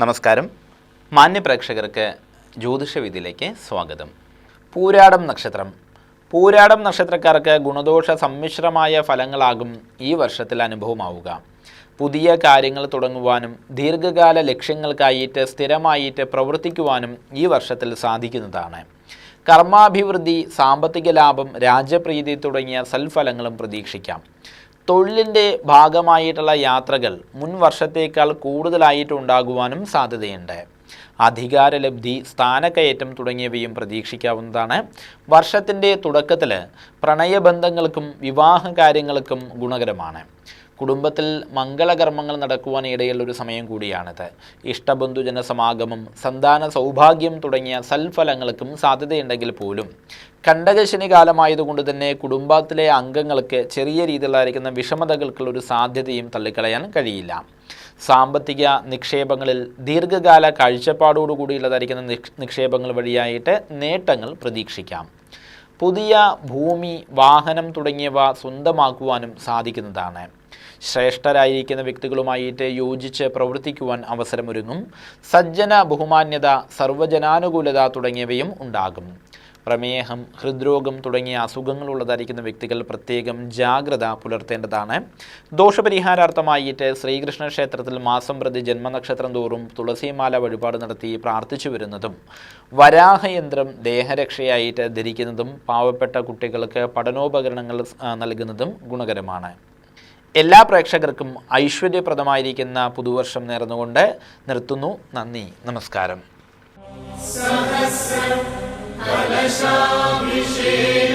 നമസ്കാരം. മാന്യപ്രേക്ഷകർക്ക് ജ്യോതിഷവിധിയിലേക്ക് സ്വാഗതം. പൂരാടം നക്ഷത്രം. പൂരാടം നക്ഷത്രക്കാർക്ക് ഗുണദോഷ സമ്മിശ്രമായ ഫലങ്ങളാകും ഈ വർഷത്തിൽ അനുഭവമാവുക. പുതിയ കാര്യങ്ങൾ തുടങ്ങുവാനും ദീർഘകാല ലക്ഷ്യങ്ങൾക്കായിട്ട് സ്ഥിരമായിട്ട് പ്രവർത്തിക്കുവാനും ഈ വർഷത്തിൽ സാധിക്കുന്നതാണ്. കർമാഭിവൃദ്ധി സാമ്പത്തിക ലാഭം രാജ്യപ്രീതി തുടങ്ങിയ സൽഫലങ്ങളും പ്രതീക്ഷിക്കാം. തൊഴിലിന്റെ ഭാഗമായിട്ടുള്ള യാത്രകൾ മുൻ വർഷത്തേക്കാൾ കൂടുതലായിട്ട് ഉണ്ടാകുവാനും സാധ്യതയുണ്ട്. അധികാരലബ്ധി സ്ഥാനക്കയറ്റം തുടങ്ങിയവയും പ്രതീക്ഷിക്കാവുന്നതാണ്. വർഷത്തിന്റെ തുടക്കത്തിൽ പ്രണയബന്ധങ്ങൾക്കും വിവാഹ കാര്യങ്ങൾക്കും ഗുണകരമാണ്. കുടുംബത്തിൽ മംഗളകർമ്മങ്ങൾ നടക്കുവാൻ ഇടയുള്ള ഒരു സമയം കൂടിയാണിത്. ഇഷ്ടബന്ധുജന സമാഗമം സന്താന സൗഭാഗ്യം തുടങ്ങിയ സൽഫലങ്ങൾക്കും സാധ്യതയുണ്ടെങ്കിൽ പോലും. കണ്ടകശനി കാലമായതുകൊണ്ട് തന്നെ കുടുംബത്തിലെ അംഗങ്ങൾക്ക് ചെറിയ രീതിയിലായിരിക്കുന്ന വിഷമതകൾക്കുള്ള ഒരു സാധ്യതയും തള്ളിക്കളയാൻ കഴിയില്ല. സാമ്പത്തിക നിക്ഷേപങ്ങളിൽ ദീർഘകാല കാഴ്ചപ്പാടോടുകൂടിയുള്ളതായിരിക്കുന്ന നിക്ഷ- നിക്ഷേപങ്ങൾ വഴിയായിട്ട് നേട്ടങ്ങൾ പ്രതീക്ഷിക്കാം. പുതിയ ഭൂമി വാഹനം തുടങ്ങിയവ സ്വന്തമാക്കുവാനും സാധിക്കുന്നതാണ്. ശ്രേഷ്ഠരായിരിക്കുന്ന വ്യക്തികളുമായിട്ട് യോജിച്ച് പ്രവർത്തിക്കുവാൻ അവസരമൊരുങ്ങും. സജ്ജന ബഹുമാന്യത സർവജനാനുകൂലത തുടങ്ങിയവയും ഉണ്ടാകും. പ്രമേഹം ഹൃദ്രോഗം തുടങ്ങിയ അസുഖങ്ങളുള്ളതായിരിക്കുന്ന വ്യക്തികൾ പ്രത്യേകം ജാഗ്രത പുലർത്തേണ്ടതാണ്. ദോഷപരിഹാരാർത്ഥമായിട്ട് ശ്രീകൃഷ്ണ ക്ഷേത്രത്തിൽ മാസം പ്രതി ജന്മനക്ഷത്രം തോറും തുളസിമാല വഴിപാട് നടത്തി പ്രാർത്ഥിച്ചു വരുന്നതും വരാഹയന്ത്രം ദേഹരക്ഷയായിട്ട് ധരിക്കുന്നതും പാവപ്പെട്ട കുട്ടികൾക്ക് പഠനോപകരണങ്ങൾ നൽകുന്നതും ഗുണകരമാണ്. എല്ലാ പ്രേക്ഷകർക്കും ഐശ്വര്യപ്രദമായിരിക്കുന്ന പുതുവർഷം നേർന്നുകൊണ്ട് നിർത്തുന്നു. നന്ദി. നമസ്കാരം. Kaleşa Mişir